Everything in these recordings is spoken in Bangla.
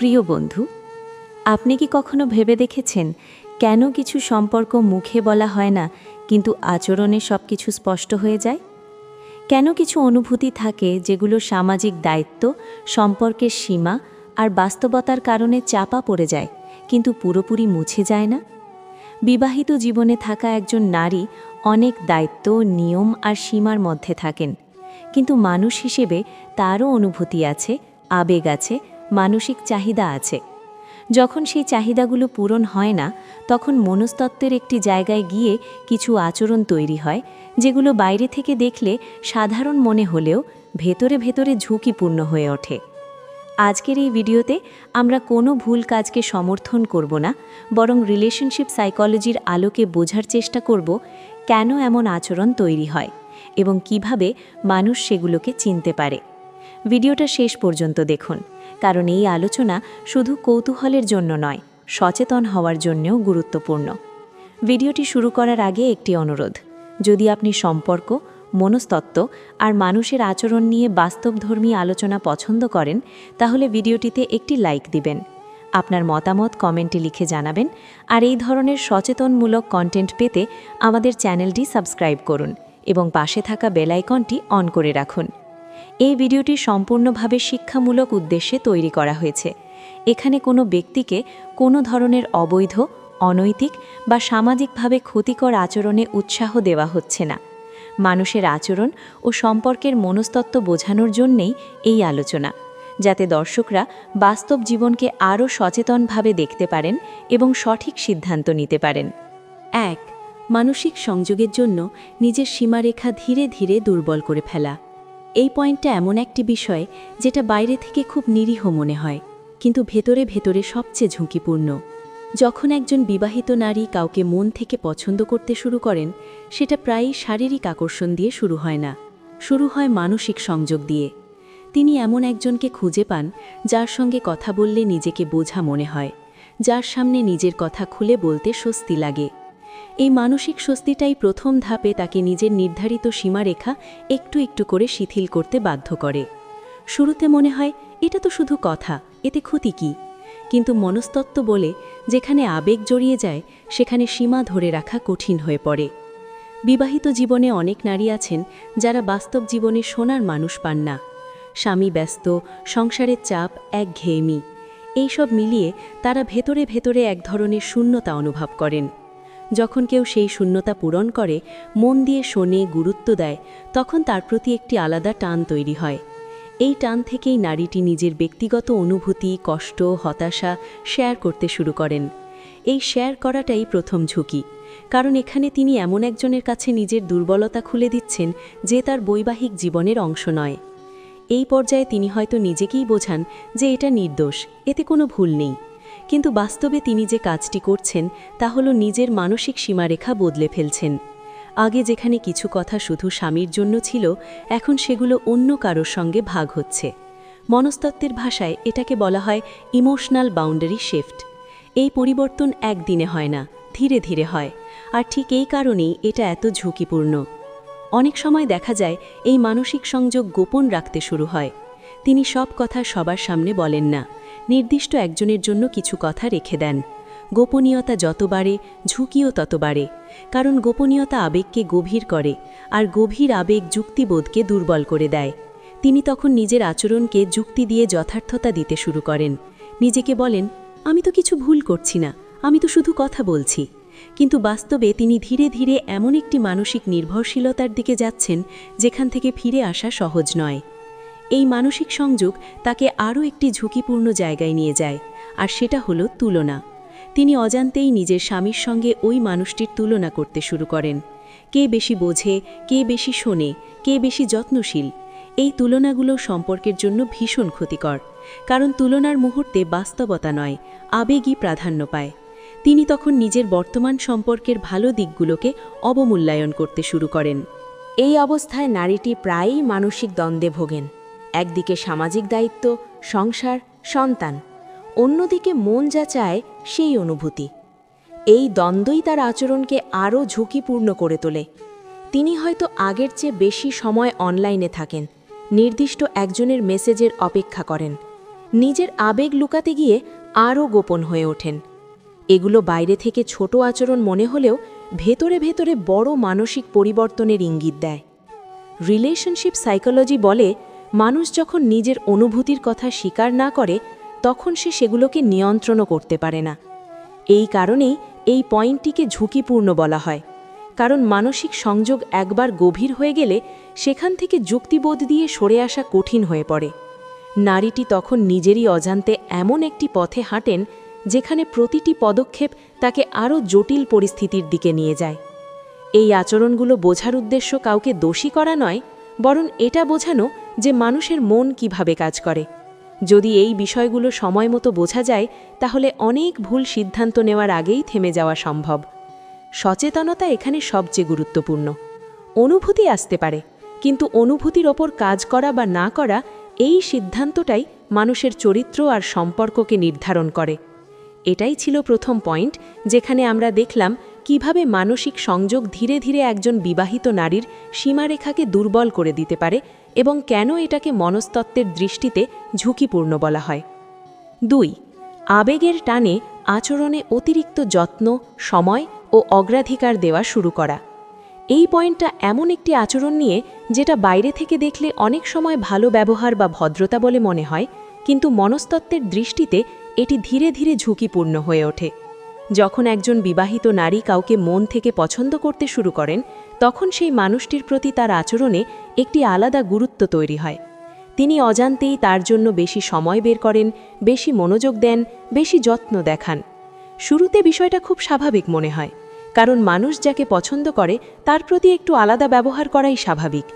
প্রিয় বন্ধু, আপনি কি কখনো ভেবে দেখেছেন কেন কিছু সম্পর্ক মুখে বলা হয় না, কিন্তু আচরণে সব কিছু স্পষ্ট হয়ে যায়? কেন কিছু অনুভূতি থাকে যেগুলো সামাজিক দায়িত্ব, সম্পর্কের সীমা আর বাস্তবতার কারণে চাপা পড়ে যায়, কিন্তু পুরোপুরি মুছে যায় না? বিবাহিত জীবনে থাকা একজন নারী অনেক দায়িত্ব, নিয়ম আর সীমার মধ্যে থাকেন, কিন্তু মানুষ হিসেবে তারও অনুভূতি আছে, আবেগ আছে মানসিক চাহিদা আছে। যখন সেই চাহিদাগুলো পূরণ হয় না, তখন মনস্তত্ত্বের একটি জায়গায় গিয়ে কিছু আচরণ তৈরি হয়, যেগুলো বাইরে থেকে দেখলে সাধারণ মনে হলেও ভেতরে ভেতরে ঝুঁকিপূর্ণ হয়ে ওঠে। আজকের এই ভিডিওতে আমরা কোনো ভুল কাজকে সমর্থন করব না, বরং রিলেশনশিপ সাইকোলজির আলোকে বোঝার চেষ্টা করব কেন এমন আচরণ তৈরি হয় এবং কীভাবে মানুষ সেগুলোকে চিনতে পারে। ভিডিওটা শেষ পর্যন্ত দেখুন, কারণ এই আলোচনা শুধু কৌতূহলের জন্য নয়, সচেতন হওয়ার জন্যও গুরুত্বপূর্ণ। ভিডিওটি শুরু করার আগে একটি অনুরোধ, যদি আপনি সম্পর্ক, মনস্তত্ত্ব আর মানুষের আচরণ নিয়ে বাস্তবধর্মী আলোচনা পছন্দ করেন, তাহলে ভিডিওটিতে একটি লাইক দিবেন। আপনার মতামত কমেন্টে লিখে জানাবেন আর এই ধরনের সচেতনমূলক কন্টেন্ট পেতে আমাদের চ্যানেলটি সাবস্ক্রাইব করুন এবং পাশে থাকা বেলাইকনটি অন করে রাখুন। এই ভিডিওটি সম্পূর্ণভাবে শিক্ষামূলক উদ্দেশ্যে তৈরি করা হয়েছে। এখানে কোনো ব্যক্তিকে কোনো ধরনের অবৈধ, অনৈতিক বা সামাজিকভাবে ক্ষতিকর আচরণে উৎসাহ দেওয়া হচ্ছে না। মানুষের আচরণ ও সম্পর্কের মনস্তত্ত্ব বোঝানোর জন্যেই এই আলোচনা, যাতে দর্শকরা বাস্তব জীবনকে আরও সচেতনভাবে দেখতে পারেন এবং সঠিক সিদ্ধান্ত নিতে পারেন। এক, মানসিক সংযোগের জন্য নিজের সীমারেখা ধীরে ধীরে দুর্বল করে ফেলা। এই পয়েন্টটা এমন একটি বিষয় যেটা বাইরে থেকে খুব নিরীহ মনে হয়, কিন্তু ভেতরে ভেতরে সবচেয়ে ঝুঁকিপূর্ণ। যখন একজন বিবাহিত নারী কাউকে মন থেকে পছন্দ করতে শুরু করেন, সেটা প্রায়ই শারীরিক আকর্ষণ দিয়ে শুরু হয় না, শুরু হয় মানসিক সংযোগ দিয়ে। তিনি এমন একজনকে খুঁজে পান যার সঙ্গে কথা বললে নিজেকে বোঝা মনে হয়, যার সামনে নিজের কথা খুলে বলতে স্বস্তি লাগে। এই মানসিক স্বস্তিটাই প্রথম ধাপে তাকে নিজের নির্ধারিত সীমারেখা একটু একটু করে শিথিল করতে বাধ্য করে। শুরুতে মনে হয়, এটা তো শুধু কথা, এতে ক্ষতি কী? কিন্তু মনস্তত্ত্ব বলে, যেখানে আবেগ জড়িয়ে যায়, সেখানে সীমা ধরে রাখা কঠিন হয়ে পড়ে। বিবাহিত জীবনে অনেক নারী আছেন, যারা বাস্তব জীবনে সোনার মানুষ পান না। স্বামী ব্যস্ত, সংসারের চাপ এক ঘেয়েমি এইসব মিলিয়ে তারা ভেতরে ভেতরে এক ধরনের শূন্যতা অনুভব করেন। যখন কেউ সেই শূন্যতা পূরণ করে, মন দিয়ে শোনে, গুরুত্ব দেয়, তখন তার প্রতি একটি আলাদা টান তৈরি হয়। এই টান থেকেই নারীটি নিজের ব্যক্তিগত অনুভূতি, কষ্ট, হতাশা শেয়ার করতে শুরু করেন। এই শেয়ার করাটাই প্রথম ঝুঁকি, কারণ এখানে তিনি এমন একজনের কাছে নিজের দুর্বলতা খুলে দিচ্ছেন যে তার বৈবাহিক জীবনের অংশ নয়। এই পর্যায়ে তিনি হয়তো নিজেকেই বোঝান যে এটা নির্দোষ, এতে কোনো ভুল নেই। কিন্তু বাস্তবে তিনি যে কাজটি করছেন, তা হল নিজের মানসিক সীমারেখা বদলে ফেলছেন। আগে যেখানে কিছু কথা শুধু স্বামীর জন্য ছিল, এখন সেগুলো অন্য কারোর সঙ্গে ভাগ হচ্ছে। মনস্তত্ত্বের ভাষায় এটাকে বলা হয় ইমোশনাল বাউন্ডারি শিফট। এই পরিবর্তন একদিনে হয় না, ধীরে ধীরে হয়, আর ঠিক এই কারণেই এটা এত ঝুঁকিপূর্ণ। অনেক সময় দেখা যায়, এই মানসিক সংযোগ গোপন রাখতে শুরু হয়। তিনি সব কথা সবার সামনে বলেন না। নির্দিষ্ট একজনের জন্য কিছু কথা রেখে দেন। গোপনীয়তা যত বাড়ে, ঝুঁকিও তত বাড়ে। কারণ গোপনীয়তা আবেগকে গভীর করে, আর গভীর আবেগ যুক্তিবোধকে দুর্বল করে দেয়। তিনি তখন নিজের আচরণকে যুক্তি দিয়ে যথার্থতা দিতে শুরু করেন। নিজেকে বলেন, আমি তো কিছু ভুল করছি না, আমি তো শুধু কথা বলছি। কিন্তু বাস্তবে তিনি ধীরে ধীরে এমন একটি মানসিক নির্ভরশীলতার দিকে যাচ্ছেন, যেখান থেকে ফিরে আসা সহজ নয়। এই মানসিক সংযোগ তাকে আরও একটি ঝুঁকিপূর্ণ জায়গায় নিয়ে যায়, আর সেটা হলো তুলনা। তিনি অজান্তেই নিজের স্বামীর সঙ্গে ওই মানুষটির তুলনা করতে শুরু করেন। কে বেশি বোঝে, কে বেশি শোনে, কে বেশি যত্নশীল, এই তুলনাগুলো সম্পর্কের জন্য ভীষণ ক্ষতিকর, কারণ তুলনার মুহূর্তে বাস্তবতা নয়, আবেগই প্রাধান্য পায়। তিনি তখন নিজের বর্তমান সম্পর্কের ভালো দিকগুলোকে অবমূল্যায়ন করতে শুরু করেন। এই অবস্থায় নারীটি প্রায়ই মানসিক দ্বন্দ্বে ভোগেন। একদিকে সামাজিক দায়িত্ব, সংসার, সন্তান। অন্যদিকে মন যা চায় সেই অনুভূতি। এই দ্বন্দ্বই তার আচরণকে আরও ঝুঁকিপূর্ণ করে তোলে। তিনি হয়তো আগের চেয়ে বেশি সময় অনলাইনে থাকেন, নির্দিষ্ট একজনের মেসেজের অপেক্ষা করেন। নিজের আবেগ লুকাতে গিয়ে আরও গোপন হয়ে ওঠেন। এগুলো বাইরে থেকে ছোট আচরণ মনে হলেও ভেতরে ভেতরে বড় মানসিক পরিবর্তনের ইঙ্গিত দেয়। রিলেশনশিপ সাইকোলজি বলে মানুষ যখন নিজের অনুভূতির কথা স্বীকার না করে, তখন সে সেগুলোকে নিয়ন্ত্রণও করতে পারে না। এই কারণেই এই পয়েন্টটিকে ঝুঁকিপূর্ণ বলা হয়। কারণ মানসিক সংযোগ একবার গভীর হয়ে গেলে সেখান থেকে যুক্তিবোধ দিয়ে সরে আসা কঠিন হয়ে পড়ে। নারীটি তখন নিজেরই অজান্তে এমন একটি পথে হাঁটেন, যেখানে প্রতিটি পদক্ষেপ তাকে আরও জটিল পরিস্থিতির দিকে নিয়ে যায়। এই আচরণগুলো বোঝার উদ্দেশ্য কাউকে দোষী করা নয় বরং এটা বোঝানো যে মানুষের মন কীভাবে কাজ করে। যদি এই বিষয়গুলো সময় মতো বোঝা যায়, তাহলে অনেক ভুল সিদ্ধান্ত নেওয়ার আগেই থেমে যাওয়া সম্ভব। সচেতনতা এখানে সবচেয়ে গুরুত্বপূর্ণ। অনুভূতি আসতে পারে, কিন্তু অনুভূতির ওপর কাজ করা বা না করা, এই সিদ্ধান্তটাই মানুষের চরিত্র আর সম্পর্ককে নির্ধারণ করে। এটাই ছিল প্রথম পয়েন্ট, যেখানে আমরা দেখলাম কীভাবে মানসিক সংযোগ ধীরে ধীরে একজন বিবাহিত নারীর সীমারেখাকে দুর্বল করে দিতে পারে এবং কেন এটাকে মনস্তত্ত্বের দৃষ্টিতে ঝুঁকিপূর্ণ বলা হয়? দুই, আবেগের টানে আচরণে অতিরিক্ত যত্ন, সময় ও অগ্রাধিকার দেওয়া শুরু করা। এই পয়েন্টটা এমন একটি আচরণ নিয়ে যেটা বাইরে থেকে দেখলে অনেক সময় ভালো ব্যবহার বা ভদ্রতা বলে মনে হয়, কিন্তু মনস্তত্ত্বের দৃষ্টিতে এটি ধীরে ধীরে ঝুঁকিপূর্ণ হয়ে ওঠে। যখন একজন বিবাহিত নারী কাউকে মন থেকে পছন্দ করতে শুরু করেন, তখন সেই মানুষটির প্রতি তার আচরণে একটি আলাদা গুরুত্ব তৈরি হয়। তিনি অজান্তেই তার জন্য বেশি সময় বের করেন, বেশি মনোযোগ দেন, বেশি যত্ন দেখান। শুরুতে বিষয়টা খুব স্বাভাবিক মনে হয়, কারণ মানুষ যাকে পছন্দ করে, তার প্রতি একটু আলাদা ব্যবহার করাই স্বাভাবিক।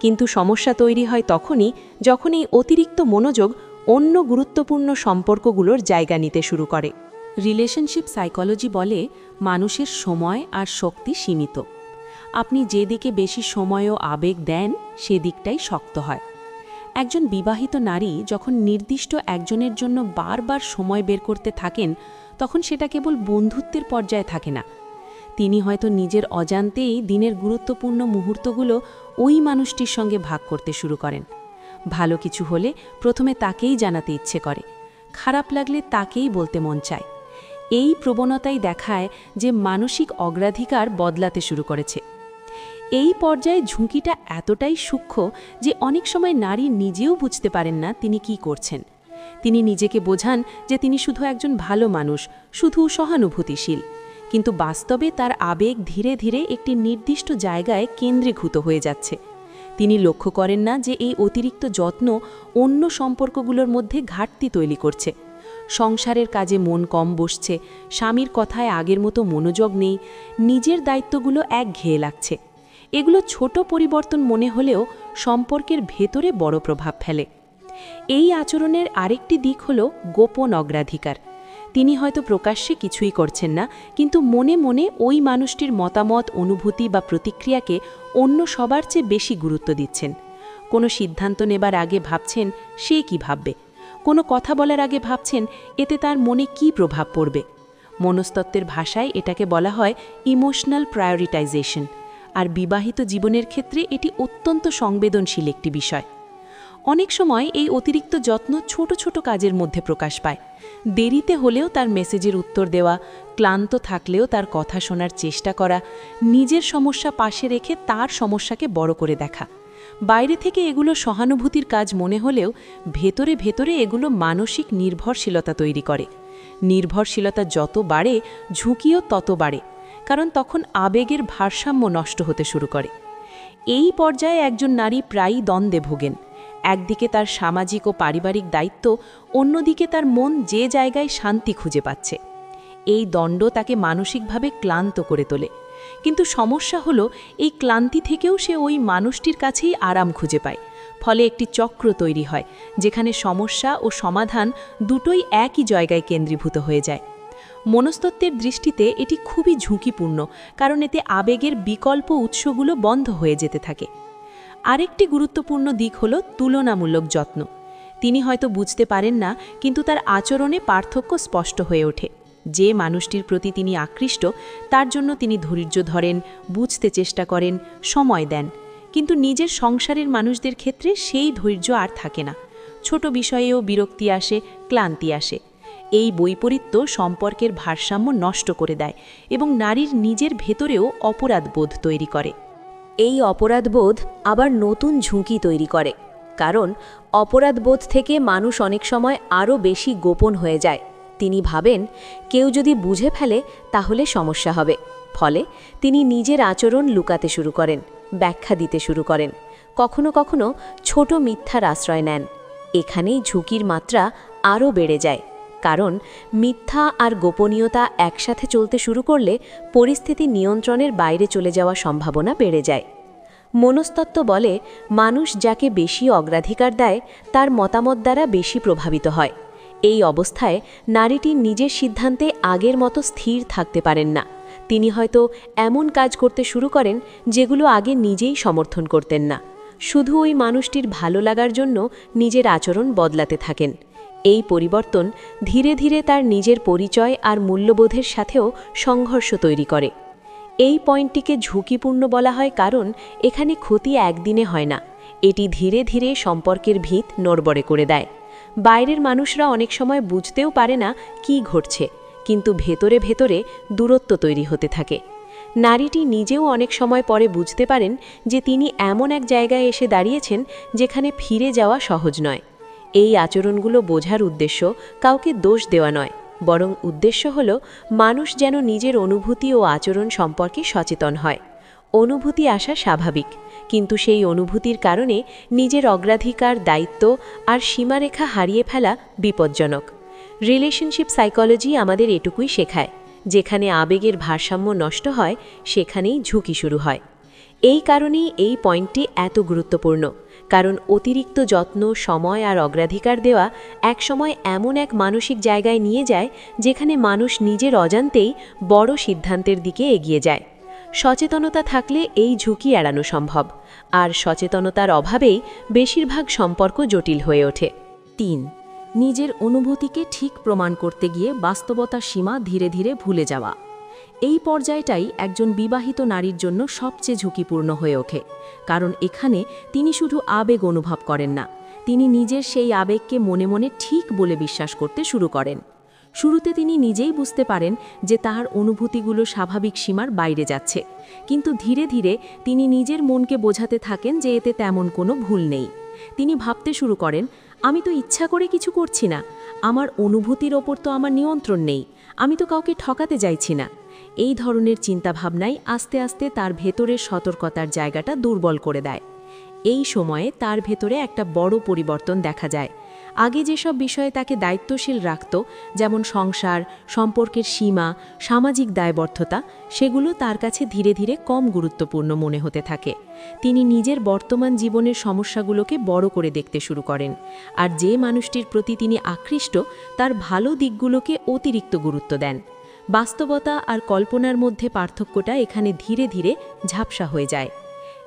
কিন্তু সমস্যা তৈরি হয় তখনই যখন এই অতিরিক্ত মনোযোগ অন্য গুরুত্বপূর্ণ সম্পর্কগুলোর জায়গা নিতে শুরু করে। রিলেশনশিপ সাইকোলজি বলে মানুষের সময় আর শক্তি সীমিত। আপনি যেদিকে বেশি সময় ও আবেগ দেন সেদিকটাই শক্ত হয়। একজন বিবাহিত নারী যখন নির্দিষ্ট একজনের জন্য বারবার সময় বের করতে থাকেন, তখন সেটা কেবল বন্ধুত্বের পর্যায়ে থাকে না। তিনি হয়তো নিজের অজান্তেই দিনের গুরুত্বপূর্ণ মুহূর্তগুলো ওই মানুষটির সঙ্গে ভাগ করতে শুরু করেন। ভালো কিছু হলে প্রথমে তাকেই জানাতে ইচ্ছে করে। খারাপ লাগলে তাকেই বলতে মন চায়। এই প্রবণতাই দেখায় যে মানসিক অগ্রাধিকার বদলাতে শুরু করেছে। এই পর্যায়ে ঝুঁকিটা এতটাই সূক্ষ্ম যে অনেক সময় নারী নিজেও বুঝতে পারেন না তিনি কি করছেন। তিনি নিজেকে বোঝান যে তিনি শুধু একজন ভালো মানুষ, শুধু সহানুভূতিশীল। কিন্তু বাস্তবে তার আবেগ ধীরে ধীরে একটি নির্দিষ্ট জায়গায় কেন্দ্রীভূত হয়ে যাচ্ছে। তিনি লক্ষ্য করেন না যে এই অতিরিক্ত যত্ন অন্য সম্পর্কগুলোর মধ্যে ঘাটতি তৈরি করছে। সংসারের কাজে মন কম বসছে, স্বামীর কথায় আগের মতো মনোযোগ নেই, নিজের দায়িত্বগুলো এক ঘেয়ে লাগছে। এগুলো ছোট পরিবর্তন মনে হলেও সম্পর্কের ভেতরে বড় প্রভাব ফেলে। এই আচরণের আরেকটি দিক হল গোপন অগ্রাধিকার। তিনি হয়তো প্রকাশ্যে কিছুই করছেন না, কিন্তু মনে মনে ওই মানুষটির মতামত, অনুভূতি বা প্রতিক্রিয়াকে অন্য সবার চেয়ে বেশি গুরুত্ব দিচ্ছেন। কোনো সিদ্ধান্ত নেবার আগে ভাবছেন, সে কি ভাববে? কোনো কথা বলার আগে ভাবছেন, এতে তার মনে কি প্রভাব পড়বে। মনস্তত্ত্বের ভাষায় এটাকে বলা হয় ইমোশনাল প্রায়োরিটাইজেশন আর বিবাহিত জীবনের ক্ষেত্রে এটি অত্যন্ত সংবেদনশীল একটি বিষয়। অনেক সময় এই অতিরিক্ত যত্ন ছোট ছোট কাজের মধ্যে প্রকাশ পায়। দেরিতে হলেও তার মেসেজের উত্তর দেওয়া, ক্লান্ত থাকলেও তার কথা শোনার চেষ্টা করা, নিজের সমস্যা পাশে রেখে তার সমস্যাকে বড় করে দেখা। বাইরে থেকে এগুলো সহানুভূতির কাজ মনে হলেও ভেতরে ভেতরে এগুলো মানসিক নির্ভরশীলতা তৈরি করে। নির্ভরশীলতা যত বাড়ে, ঝুঁকিও তত বাড়ে, কারণ তখন আবেগের ভারসাম্য নষ্ট হতে শুরু করে। এই পর্যায়ে একজন নারী প্রায়ই দ্বন্দ্বে ভোগেন। একদিকে তার সামাজিক ও পারিবারিক দায়িত্ব, অন্যদিকে তার মন যে জায়গায় শান্তি খুঁজে পাচ্ছে। এই দণ্ড তাকে মানসিকভাবে ক্লান্ত করে তোলে। কিন্তু সমস্যা হলো এই ক্লান্তি থেকেও সে ওই মানুষটির কাছেই আরাম খুঁজে পায়। ফলে একটি চক্র তৈরি হয়, যেখানে সমস্যা ও সমাধান দুটোই একই জায়গায় কেন্দ্রীভূত হয়ে যায়। মনস্তত্ত্বের দৃষ্টিতে এটি খুবই ঝুঁকিপূর্ণ, কারণ এতে আবেগের বিকল্প উৎসগুলো বন্ধ হয়ে যেতে থাকে। আরেকটি গুরুত্বপূর্ণ দিক হল তুলনামূলক যত্ন। তিনি হয়তো বুঝতে পারেন না, কিন্তু তার আচরণে পার্থক্য স্পষ্ট হয়ে ওঠে। যে মানুষটির প্রতি তিনি আকৃষ্ট, তার জন্য তিনি ধৈর্য ধরেন, বুঝতে চেষ্টা করেন, সময় দেন। কিন্তু নিজের সংসারের মানুষদের ক্ষেত্রে সেই ধৈর্য আর থাকে না। ছোট বিষয়েও বিরক্তি আসে, ক্লান্তি আসে। এই বৈপরীত্য সম্পর্কের ভারসাম্য নষ্ট করে দেয় এবং নারীর নিজের ভেতরেও অপরাধ বোধ তৈরি করে। এই অপরাধবোধ আবার নতুন ঝুঁকি তৈরি করে, কারণ অপরাধবোধ থেকে মানুষ অনেক সময় আরও বেশি গোপন হয়ে যায়। তিনি ভাবেন, কেউ যদি বুঝে ফেলে, তাহলে সমস্যা হবে। ফলে তিনি নিজের আচরণ লুকাতে শুরু করেন, ব্যাখ্যা দিতে শুরু করেন। কখনো কখনো ছোট মিথ্যার আশ্রয় নেন। এখানেই ঝুঁকির মাত্রা আরও বেড়ে যায়। কারণ মিথ্যা আর গোপনীয়তা একসাথে চলতে শুরু করলে পরিস্থিতি নিয়ন্ত্রণের বাইরে চলে যাওয়া সম্ভাবনা বেড়ে যায়। মনস্তত্ত্ব বলে, মানুষ যাকে বেশি অগ্রাধিকার দেয়, তার মতামত দ্বারা বেশি প্রভাবিত হয়। এই অবস্থায় নারীটি নিজের সিদ্ধান্তে আগের মতো স্থির থাকতে পারেন না। তিনি হয়তো এমন কাজ করতে শুরু করেন যেগুলো আগে নিজেই সমর্থন করতেন না। শুধু ওই মানুষটির ভালো লাগার জন্য নিজের আচরণ বদলাতে থাকেন। এই পরিবর্তন ধীরে ধীরে তার নিজের পরিচয় আর মূল্যবোধের সাথেও সংঘর্ষ তৈরি করে। এই পয়েন্টটিকে ঝুঁকিপূর্ণ বলা হয় কারণ এখানে ক্ষতি একদিনে হয় না। এটি ধীরে ধীরে সম্পর্কের ভিত নড়বড়ে করে দেয়। বাইরের মানুষরা অনেক সময় বুঝতেও পারে না কি ঘটছে, কিন্তু ভেতরে ভেতরে দূরত্ব তৈরি হতে থাকে। নারীটি নিজেও অনেক সময় পরে বুঝতে পারেন যে তিনি এমন এক জায়গায় এসে দাঁড়িয়েছেন যেখানে ফিরে যাওয়া সহজ নয়। এই আচরণগুলো বোঝার উদ্দেশ্য কাউকে দোষ দেওয়া নয়, বরং উদ্দেশ্য হল মানুষ যেন নিজের অনুভূতি ও আচরণ সম্পর্কে সচেতন হয়। অনুভূতি আসা স্বাভাবিক কিন্তু সেই অনুভূতির কারণে নিজের অগ্রাধিকার, দায়িত্ব আর সীমারেখা হারিয়ে ফেলা বিপজ্জনক। রিলেশনশিপ সাইকোলজি আমাদের এটুকুই শেখায়, যেখানে আবেগের ভারসাম্য নষ্ট হয়, সেখানেই ঝুঁকি শুরু হয়। এই কারণেই এই পয়েন্টটি এত গুরুত্বপূর্ণ, কারণ অতিরিক্ত যত্ন, সময় আর অগ্রাধিকার দেওয়া একসময় এমন এক মানসিক জায়গায় নিয়ে যায়, যেখানে মানুষ নিজের অজান্তেই বড় সিদ্ধান্তের দিকে এগিয়ে যায়। সচেতনতা থাকলে এই ঝুঁকি এড়ানো সম্ভব। আর সচেতনতার অভাবেই বেশিরভাগ সম্পর্ক জটিল হয়ে ওঠে। তিন, নিজের অনুভূতিকে ঠিক প্রমাণ করতে গিয়ে বাস্তবতার সীমা ধীরে ধীরে ভুলে যাওয়া। এই পর্যায়টাই একজন বিবাহিত নারীর জন্য সবচেয়ে ঝুঁকিপূর্ণ হয়ে ওঠে। কারণ এখানে তিনি শুধু আবেগ অনুভব করেন না, তিনি নিজের সেই আবেগকে মনে মনে ঠিক বলে বিশ্বাস করতে শুরু করেন। শুরুতে তিনি নিজেই বুঝতে পারেন যে তার অনুভূতিগুলো স্বাভাবিক সীমার বাইরে যাচ্ছে। কিন্তু ধীরে ধীরে তিনি নিজের মনকে বোঝাতে থাকেন যে এতে তেমন কোনো ভুল নেই। তিনি ভাবতে শুরু করেন, আমি তো ইচ্ছা করে কিছু করছি না। আমার অনুভূতির ওপর তো আমার নিয়ন্ত্রণ নেই। আমি তো কাউকে ঠকাতে চাইছি না। এই ধরনের চিন্তাভাবনাই আস্তে আস্তে তার ভেতরের সতর্কতার জায়গাটা দুর্বল করে দেয়। এই সময়ে তার ভেতরে একটা বড় পরিবর্তন দেখা যায়। আগে যেসব বিষয়ে তাকে দায়িত্বশীল রাখত, যেমন সংসার, সম্পর্কের সীমা, সামাজিক দায়বদ্ধতা, সেগুলো তার কাছে ধীরে ধীরে কম গুরুত্বপূর্ণ মনে হতে থাকে। তিনি নিজের বর্তমান জীবনের সমস্যাগুলোকে বড় করে দেখতে শুরু করেন, আর যে মানুষটির প্রতি তিনি আকৃষ্ট, তার ভালো দিকগুলোকে অতিরিক্ত গুরুত্ব দেন। বাস্তবতা আর কল্পনার মধ্যে পার্থক্যটা এখানে ধীরে ধীরে ঝাপসা হয়ে যায়।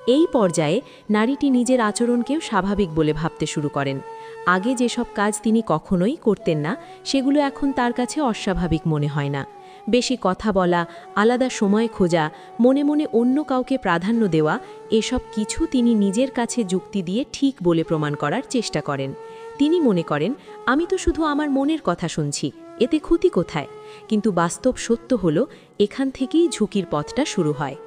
এই পর্যায়ে নারীটি নিজের আচরণকেও স্বাভাবিক বলে ভাবতে শুরু করেন। আগে যেসব কাজ তিনি কখনোই করতেন না, সেগুলো এখন তার কাছে অস্বাভাবিক মনে হয় না। বেশি কথা বলা, আলাদা সময় খোঁজা, মনে মনে অন্য কাউকে প্রাধান্য দেওয়া, এসব কিছু তিনি নিজের কাছে যুক্তি দিয়ে ঠিক বলে প্রমাণ করার চেষ্টা করেন। তিনি মনে করেন, আমি তো শুধু আমার মনের কথা শুনছি, এতে ক্ষতি কোথায়? কিন্তু বাস্তব সত্য হল, এখান থেকেই ঝুঁকির পথটা শুরু হয়।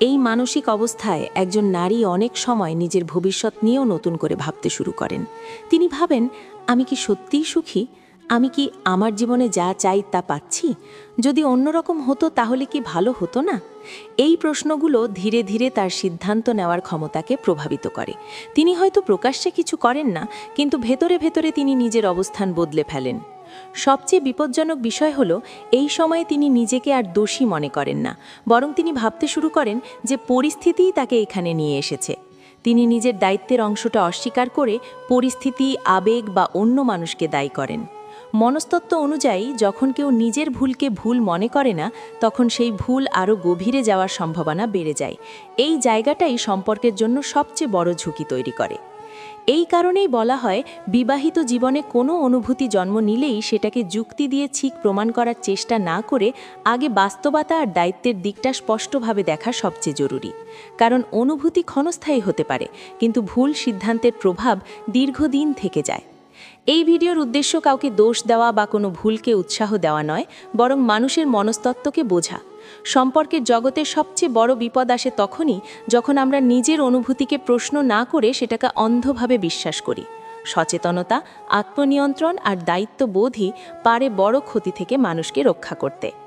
এই মানসিক অবস্থায় একজন নারী অনেক সময় নিজের ভবিষ্যৎ নিয়েও নতুন করে ভাবতে শুরু করেন। তিনি ভাবেন, আমি কি সত্যিই সুখী? আমি কি আমার জীবনে যা চাই তা পাচ্ছি? যদি অন্যরকম হতো তাহলে কি ভালো হতো না? এই প্রশ্নগুলো ধীরে ধীরে তার সিদ্ধান্ত নেওয়ার ক্ষমতাকে প্রভাবিত করে। তিনি হয়তো প্রকাশ্যে কিছু করেন না, কিন্তু ভেতরে ভেতরে তিনি নিজের অবস্থান বদলে ফেলেন। সবচেয়ে বিপজ্জনক বিষয় হলো, এই সময়ে তিনি নিজেকে আর দোষী মনে করেন না, বরং তিনি ভাবতে শুরু করেন যে পরিস্থিতিই তাকে এখানে নিয়ে এসেছে। তিনি নিজের দায়িত্বের অংশটা অস্বীকার করে পরিস্থিতি, আবেগ বা অন্য মানুষকে দায়ী করেন। মনস্তত্ত্ব অনুযায়ী, যখন কেউ নিজের ভুলকে ভুল মনে করে না, তখন সেই ভুল আরও গভীরে যাওয়ার সম্ভাবনা বেড়ে যায়। এই জায়গাটাই সম্পর্কের জন্য সবচেয়ে বড় ঝুঁকি তৈরি করে। এই কারণেই বলা হয়, বিবাহিত জীবনে কোনো অনুভূতি জন্ম নিলেই সেটাকে যুক্তি দিয়ে ঠিক প্রমাণ করার চেষ্টা না করে আগে বাস্তবতা আর দায়িত্বের দিকটা স্পষ্টভাবে দেখা সবচেয়ে জরুরি। কারণ অনুভূতি ক্ষণস্থায়ী হতে পারে, কিন্তু ভুল সিদ্ধান্তের প্রভাব দীর্ঘদিন থেকে যায়। এই ভিডিওর উদ্দেশ্য কাউকে দোষ দেওয়া বা কোনো ভুলকে উৎসাহ দেওয়া নয়, বরং মানুষের মনস্তত্ত্বকে বোঝা। সম্পর্কের জগতের সবচেয়ে বড় বিপদ আসে তখনই যখন আমরা নিজের অনুভূতিকে প্রশ্ন না করে সেটাকে অন্ধভাবে বিশ্বাস করি। সচেতনতা, আত্মনিয়ন্ত্রণ আর দায়িত্ববোধই পারে বড় ক্ষতি থেকে মানুষকে রক্ষা করতে।